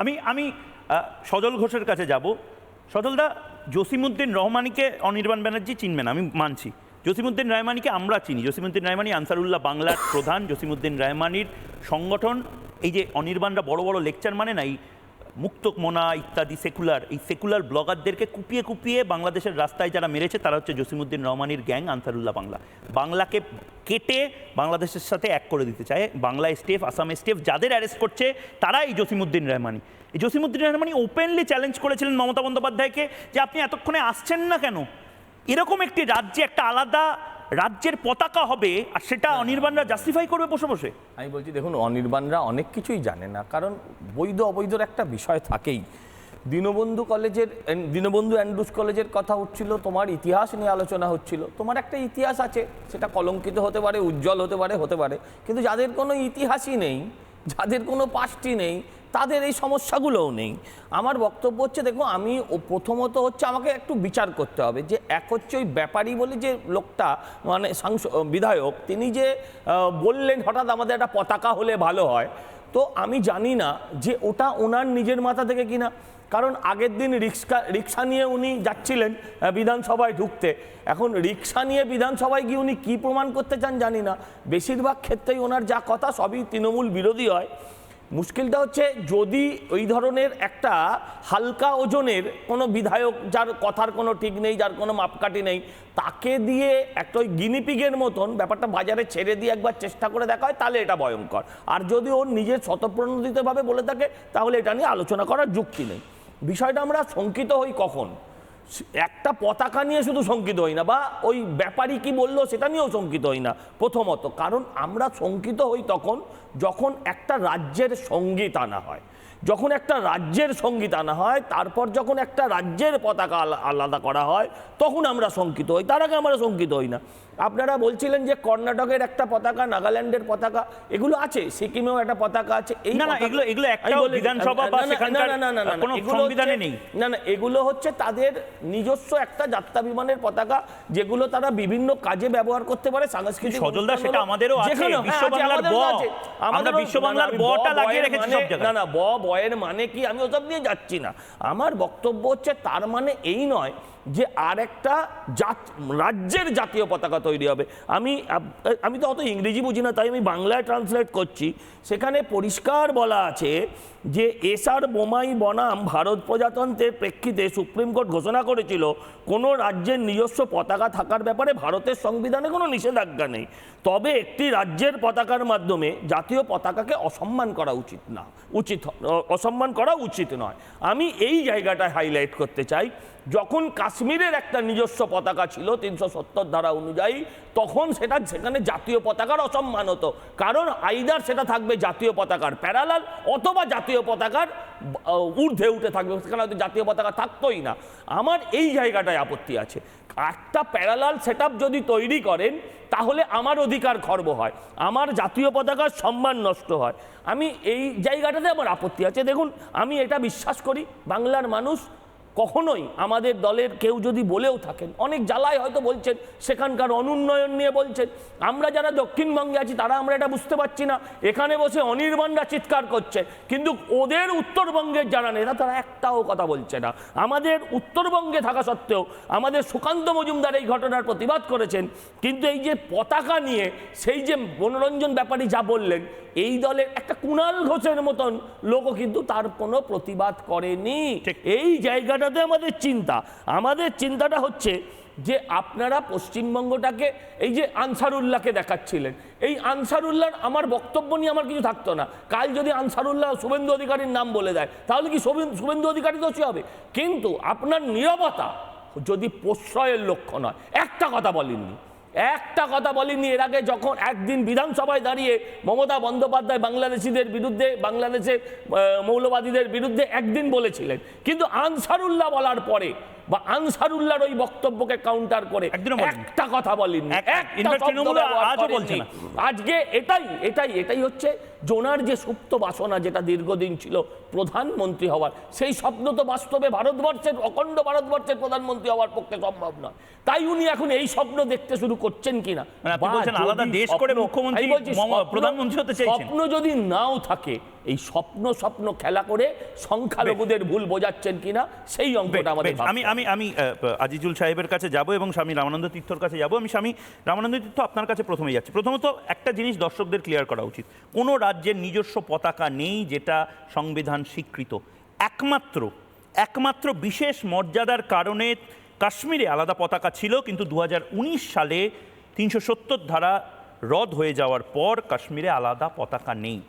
আমি আমি সজল ঘোষের কাছে যাব। সজলদা জসিমুদ্দিন রহমানিকে অনির্বাণ ব্যানার্জি চিনবেন, আমি মানছি। জসিমুদ্দিন রায়মানিকে আমরা চিনি। জসিমুদ্দিন রায়মানি আনসারুল্লাহ বাংলার প্রধান জসিমুদ্দিন রায়মানির সংগঠন। এই যে অনির্বাণরা বড় বড় লেকচার মানে নাই মুক্তক মোনা ইত্যাদি সেকুলার, এই সেকুলার ব্লগারদেরকে কুপিয়ে কুপিয়ে বাংলাদেশের রাস্তায় যারা মেরেছে, তারা হচ্ছে জসিমুদ্দিন রহমানির গ্যাং আনসারুল্লাহ বাংলা। বাংলাকে কেটে বাংলাদেশের সাথে এক করে দিতে চায়। বাংলা স্টেফ, আসাম স্টেফ যাদের অ্যারেস্ট করছে তারা এই জসিমুদ্দিন রহমানি এই জসিমুদ্দিন রহমানি ওপেনলি চ্যালেঞ্জ করেছিলেন মমতা বন্দ্যোপাধ্যায়কে যে আপনি এতক্ষণে আসছেন না কেন? এরকম একটি রাজ্যে একটা আলাদা রাজ্যের পতাকা হবে আর সেটা অনির্বাণরা জাস্টিফাই করবে বসে বসে। আমি বলছি দেখুন অনির্বাণরা অনেক কিছুই জানে না কারণ বৈধ অবৈধর একটা বিষয় থাকেই। দীনবন্ধু কলেজের দীনবন্ধু অ্যান্ড্রুস কলেজের কথা হচ্ছিল তোমার ইতিহাস নিয়ে আলোচনা হচ্ছিল। তোমার একটা ইতিহাস আছে সেটা কলঙ্কিত হতে পারে উজ্জ্বল হতে পারে হতে পারে কিন্তু যাদের কোনো ইতিহাসই নেই যাদের কোনো পাশটি নেই, তাদের এই সমস্যাগুলোও নেই। আমার বক্তব্য হচ্ছে দেখো আমি প্রথমত হচ্ছে আমাকে একটু বিচার করতে হবে যে এক হচ্ছে ওই ব্যাপারী বলে যে লোকটা মানে বিধায়ক, তিনি যে বললেন হঠাৎ আমাদের একটা পতাকা হলে ভালো হয়। তো আমি জানি না যে ওটা ওনার নিজের মাথা থেকে কিনা। কারণ আগের দিন রিক্সা রিক্সা নিয়ে উনি যাচ্ছিলেন বিধানসভায় ঢুকতে। এখন রিক্সা নিয়ে বিধানসভায় গিয়ে উনি কী প্রমাণ করতে চান জানি না। বেশিরভাগ ক্ষেত্রেই ওনার যা কথা সবই তৃণমূল বিরোধী হয়। মুশকিলটা হচ্ছে যদি ওই ধরনের একটা হালকা ওজনের কোনো বিধায়ক যার কথার কোনো ঠিক নেই, যার কোনো মাপকাঠি নেই, তাকে দিয়ে একটা ওই গিনিপিগের মতন ব্যাপারটা বাজারে ছেড়ে দিয়ে একবার চেষ্টা করে দেখা হয়, তাহলে এটা ভয়ঙ্কর। আর যদি ওর নিজের স্বতঃপ্রণোদিতভাবে বলে থাকে, তাহলে এটা নিয়ে আলোচনা করার যুক্তি নেই। বিষয়টা আমরা শঙ্কিত হই কখন? একটা পতাকা নিয়ে শুধু শঙ্কিত হই না, বা ওই ব্যাপারী কি বলল সেটা নিয়েও শঙ্কিত হই না। প্রথমত, কারণ আমরা শঙ্কিত হই তখন যখন একটা রাজ্যের সংগীত আনা হয়। যখন একটা রাজ্যের সংগীত আনা হয় তারপর যখন একটা রাজ্যের পতাকা আলাদা করা হয় তখন আমরা শঙ্কিত হই তার আগে আমরা শঙ্কিত হই না আপনারা বলছিলেন যে কর্ণাটকের একটা পতাকা নাগাল্যান্ডের পতাকা এগুলো আছে সিকিমেও একটা পতাকা আছে এই না, না, এগুলো- এগুলো একটাও বিধানসভা বা না, না, না, সেখানকার না, না, না, না, না, কোনো সংবিধানে হচ্ছে- নেই। না না এগুলো হচ্ছে তাদের নিজস্ব একটা যাত্রা বিমানের পতাকা যেগুলো তারা বিভিন্ন কাজে ব্যবহার করতে পারে সাংস্কৃতিক সজলদা, সেটা আমাদেরও আছে, হ্যাঁ, বিশ্ব আছে, বাংলার ব। আমরা বিশ্ব বাংলার বটা ব লাগিয়ে রেখেছি সব মানে- জায়গায়। না না ব বয়ের মানে কি? আমি ওসব নিয়ে যাচ্ছি না। আমার বক্তব্য হচ্ছে, তার মানে এই নয় যে আর একটা জাত, রাজ্যের জাতীয় পতাকা তৈরি হবে। আমি আমি তো অত ইংরেজি বুঝি না, তাই আমি বাংলায় ট্রান্সলেট করছি। সেখানে পরিষ্কার বলা আছে যে এসআর বোমাই বনাম ভারত প্রজাতন্ত্রের প্রেক্ষিতে সুপ্রিম কোর্ট ঘোষণা করেছিল, কোনো রাজ্যের নিজস্ব পতাকা থাকার ব্যাপারে ভারতের সংবিধানে কোনো নিষেধাজ্ঞা নেই। তবে একটি রাজ্যের পতাকার মাধ্যমে জাতীয় পতাকাকে অসম্মান করা উচিত না, উচিত অসম্মান করা উচিত নয়। আমি এই জায়গাটায় হাইলাইট করতে চাই যখন কাশ্মীরের একটা নিজস্ব পতাকা ছিল তিনশো সত্তর ধারা অনুযায়ী, তখন সেটা সেখানে জাতীয় পতাকার অসম্মান হতো। কারণ আইদার সেটা থাকবে জাতীয় পতাকার, প্যারালাল অথবা জাতীয় পতাকার ঊর্ধ্বে উঠে থাকবে, সেখানে হয়তো জাতীয় পতাকা থাকতোই না। আমার এই জায়গাটায় আপত্তি আছে। একটা প্যারালাল সেট যদি তৈরি করেন, তাহলে আমার অধিকার খর্ব হয়, আমার জাতীয় পতাকার সম্মান নষ্ট হয়। আমি এই জায়গাটাতে আমার আপত্তি আছে। দেখুন, আমি এটা বিশ্বাস করি, বাংলার মানুষ কখনোই আমাদের দলের কেউ যদি বলেও থাকেন, অনেক জ্বালায় হয়তো বলছেন, সেখানকার অনুন্নয়ন নিয়ে বলছেন, আমরা যারা দক্ষিণবঙ্গে আছি তারা আমরা এটা বুঝতে পারছি না, এখানে বসে অনির্বাণরা চিৎকার করছে, কিন্তু ওদের উত্তরবঙ্গের যারা নেতা তারা একটাও কথা বলছে না। আমাদের উত্তরবঙ্গে থাকা সত্ত্বেও আমাদের সুকান্ত মজুমদার এই ঘটনার প্রতিবাদ করেছেন, কিন্তু এই যে পতাকা নিয়ে সেই যে মনোরঞ্জন ব্যাপারী যা বললেন এই দলের একটা কুণাল ঘোষের মতন লোকও কিন্তু তার কোনো প্রতিবাদ করেনি। ঠিক। এই জায়গাটাতে আমাদের চিন্তা। আমাদের চিন্তাটা হচ্ছে যে আপনারা পশ্চিমবঙ্গটাকে এই যে আনসারুল্লাহকে দেখাচ্ছিলেন। এই আনসারুল্লাহর আমার বক্তব্য নিয়ে আমার কিছু থাকতো না। কাল যদি আনসারুল্লাহ শুভেন্দু অধিকারীর নাম বলে দেয় তাহলে কি শুভেন- শুভেন্দু অধিকারী দোষী হবে? কিন্তু আপনার নীরবতা যদি প্রশ্রয়ের লক্ষ্য নয়। একটা কথা বলেননি। একটা কথা বলিনি, এর আগে যখন একদিন বিধানসভায় দাঁড়িয়ে মমতা বন্দ্যোপাধ্যায় বাংলাদেশিদের বিরুদ্ধে বাংলাদেশে মৌলবাদীদের বিরুদ্ধে একদিন বলেছিলেন। কিন্তু আনসারুল্লাহ বলার পরে বা আনসারুল্লাহর ওই বক্তব্যকে কাউন্টার করে। একটা কথা বলেননি। আজকে এটাই এটাই এটাই হচ্ছে জোনার যে সুপ্ত বাসনা যেটা দীর্ঘদিন ছিল প্রধানমন্ত্রী হওয়ার সেই স্বপ্ন তো বাস্তবে ভারতবর্ষের অখণ্ড ভারতবর্ষের প্রধানমন্ত্রী হওয়ার পক্ষে সম্ভব নয়। তাই উনি এখন এই স্বপ্ন দেখতে শুরু করছেন কিনা? মানে আলাদা দেশ করে মুখ্যমন্ত্রী প্রধানমন্ত্রী হতে স্বপ্ন যদি নাও থাকে এই স্বপ্ন স্বপ্ন খেলা করে সংখ্যালঘুদের ভুল বোঝাচ্ছেন কিনা সেই অঙ্কটা আমাদের আমি আমি আমি আজিজুল সাহেবের কাছে যাব এবং স্বামী রামানন্দ তীর্থর কাছে যাব আমি স্বামী রামানন্দ তীর্থ আপনার কাছে প্রথমে যাচ্ছি। প্রথমত একটা জিনিস দর্শকদের ক্লিয়ার করা উচিত। কোনো রাজ্যের নিজস্ব পতাকা নেই যেটা সংবিধান স্বীকৃত। একমাত্র একমাত্র বিশেষ মর্যাদার কারণে কাশ্মীরে আলাদা পতাকা ছিল কিন্তু দু হাজার উনিশ সালে তিনশো সত্তর ধারা রদ হয়ে যাওয়ার পর কাশ্মীরে আলাদা পতাকা নেই।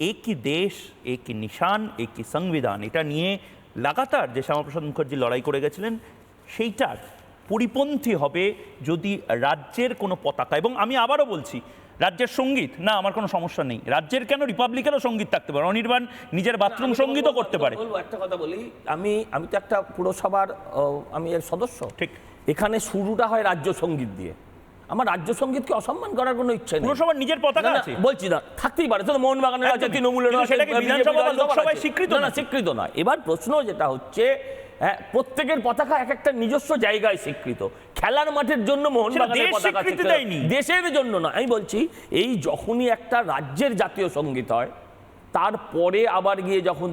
একই দেশ একই নিশান একই সংবিধান। এটা নিয়ে লাগাতার যে শ্যামাপ্রসাদ মুখার্জি লড়াই করে গেছিলেন সেইটার পরিপন্থী হবে যদি রাজ্যের কোনো পতাকা। এবং আমি আবারও বলছি রাজ্যের সংগীত না আমার কোনো সমস্যা নেই। রাজ্যের কেন রিপাবলিকেরও সংগীত থাকতে পারে? অনির্বাণ নিজের বাথরুম সঙ্গীতও করতে পারে। একটা কথা বলি। আমি আমি তো একটা পুরসভার আমি এর সদস্য। ঠিক। এখানে শুরুটা হয় রাজ্য সংগীত দিয়ে। আমার রাজ্য সঙ্গীতকে অসম্মান করার কোনো ইচ্ছে নেই পুরসভার নিজের পতাকা না, না, আছে বলছি না থাকতেই পারে তো মোহনবাগানের আছে। তৃণমূলের বিধানসভা। স্বীকৃত না, না। স্বীকৃত নয় এবার প্রশ্ন যেটা হচ্ছে হ্যাঁ প্রত্যেকের পতাকা এক একটা নিজস্ব জায়গায় স্বীকৃত খেলার মাঠের জন্য মোহনবাগানের পতাকা। দেশের জন্য না আমি বলছি এই যখনই একটা রাজ্যের জাতীয় সংগীত হয় তারপরে আবার গিয়ে যখন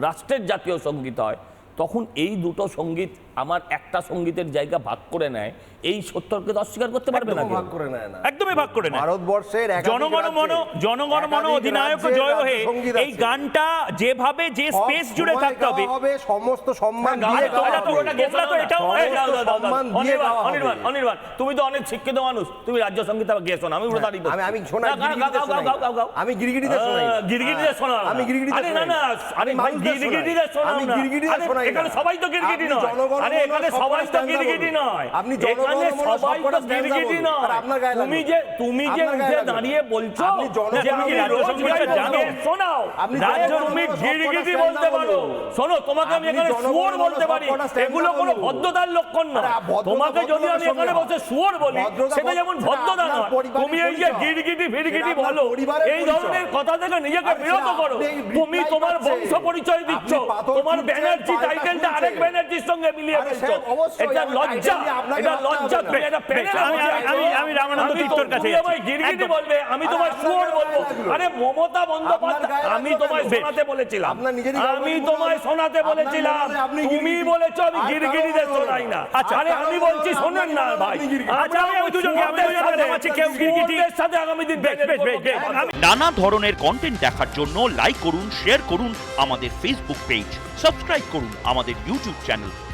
রাষ্ট্রের জাতীয় সংগীত হয় তখন এই দুটো সংগীত আমার একটা সঙ্গীতের জায়গা ভাগ করে নেয় এই সত্যকে তো অস্বীকার করতে পারবে না ভাগ করে নেয় না। একদমই ভাগ করে নেয়। ভারতবর্ষের জনগণ মন জনগণ মন অধিনায়ক জয় হে এই গানটা যেভাবে যে স্পেস জুড়ে থাকতে হবে। হবে সমস্ত সম্মান দিয়ে হবে, এটা তো। ওটা গেছো তোমরা তো না। এটাও। সম্মান দিয়ে অনির্বাণ, অনির্বাণ, তুমি তো অনেক শিক্ষিত মানুষ তুমি রাজ্য সংগীত আবার গিয়ে শোনো আমি প্রতারিত আমি আমি শোনাই গাও, গাও, গাও, গাও, গাও, গাও। আমি গিরগিটিতে শোনাই। গিরগিটিতে শোনাও আমি গিরগিটিতে আরে না না আরে আমি ভাই। গিরগিটিতে শোনাও আমি না। গিরগিটিতে শোনাই এখানে সবাই তো গিরগিটি নয়। জনগণ আরে এখানে সবাই তো গিরগিটি নয়। আপনি এখানে সবাই তো গিরগিটি নয় আপনার গায়ে তুমি যে তুমি যে উঠে দাঁড়িয়ে বলছো যে আমি রাজ্য জানি। শোনাও। রাজ্য তুমি গিরগিটি বলতে পারো শোনো তোমাকে আমি এখানে বলতে পারি। এগুলো কোনো ভদ্রতার লক্ষণ ভদ্রতা তোমাকে যদি আমি এখানে বসে শুয়োর বলি সেটা যেমন ভদ্রতা নয়। তুমি এই যে। গিরগিটি ফিরগিটি বলো এই ধরনের কথা থেকে নিজেকে আরে বিরত করো। তুমি তোমার বংশ পরিচয় দিচ্ছ। তোমার ব্যানার্জি টাইটেলটা আরেক ব্যানার্জির সঙ্গে মিলিয়ে এটা লজ্জা। এটা লজ্জা। এটা আমি- আমি- আমি- আমি রামানন্দ তীর্থর কাছে আমায় গিরগিটি বলবে আমি তোমায় আরে বলব। আরে মমতা বন্দ্যোপাধ্যায় আমি তোমায় শোনাতে বলেছিলাম। আপনার নিজেরই গায়ে আমি তোমায় শোনাতে বলেছিলাম। আপনি তুমি বলেছ আমি শোনাই না। হয়। আরে আমি বলছি শোনেন না ভাই। আচ্ছা, আমি ওই দুজনকে, আমি দুজনকে সাথে- কেউ গিরগিটি- সাথে আগামী দিন বেশ বেশ বেশ বেশ। আমি নানা ধরনের কন্টেন্ট দেখার জন্য লাইক করুন শেয়ার করুন আমাদের ফেসবুক পেজ সাবস্ক্রাইব করুন আমাদের ইউটিউব চ্যানেল